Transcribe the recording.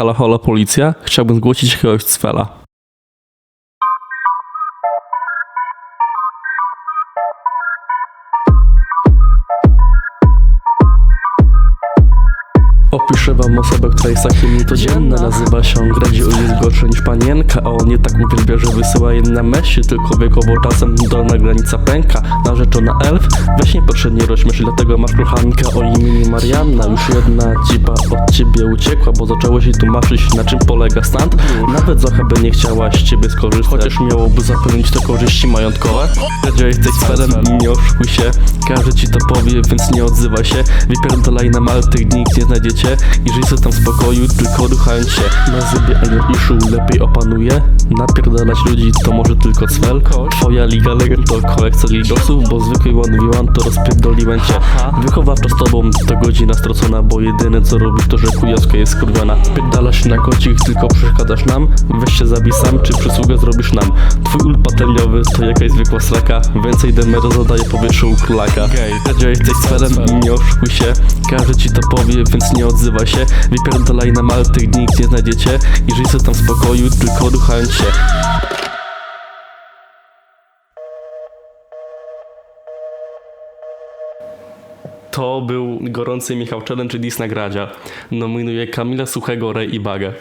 Halo, halo, policja? Chciałbym zgłosić jakiegoś cwela. Opiszę wam osobę, która jest takim niecodzienna Nazywa się Gradzi, on jest gorsza niż panienka A on nie tak uwielbia, że wysyła je na mesie Tylko wiekowo czasem dolna granica pęka Narzeczona elf, weź nie potrzebnie rozśmiesz Dlatego masz kochankę o imieniu Marianna Już jedna dziba od uciekła Bo zaczęło się tłumaczyć na czym polega stan. Nawet Zocha by nie chciała z ciebie skorzystać. Chociaż miałoby zapewnić te korzyści majątkowe. Powiedział jesteś celem, nie oszukuj się. Każdy ci to powie, więc nie odzywaj się. Wypierdolaj na Maltę, gdzie nikt nie znajdziecie. I żyj sobie tam w spokoju, tylko ruchając się. Na zybie Iron Issue lepiej opanuje. Napierdalać ludzi to może tylko cwel. Twoja liga legend to kolekcja lidosów Bo zwykły one v to rozpierdoliłem cię. Wychowawcza z tobą to godzina stracona Bo jedyne co robisz to, że kujowska jest skurwiona Pierdalasz na kocik, tylko przeszkadzasz nam. Weź się zabij sam, czy przysługę zrobisz nam? Twój ult patelniowy to jakaś zwykła sraka. Więcej demeru zadaje powietrzu u królaka. Powiedział jesteś cfelem i nie oszukuj się. Każdy ci to powie, więc nie odzywaj się. Wypierdolaj na Malty, gdzie nikt nie znajdziecie. I żyj sobie tam w spokoju, tylko ruchając się To był gorący Michał Challenge Dis Nagradzia. Nominuję Kamila Suchego, Ray i Bagę.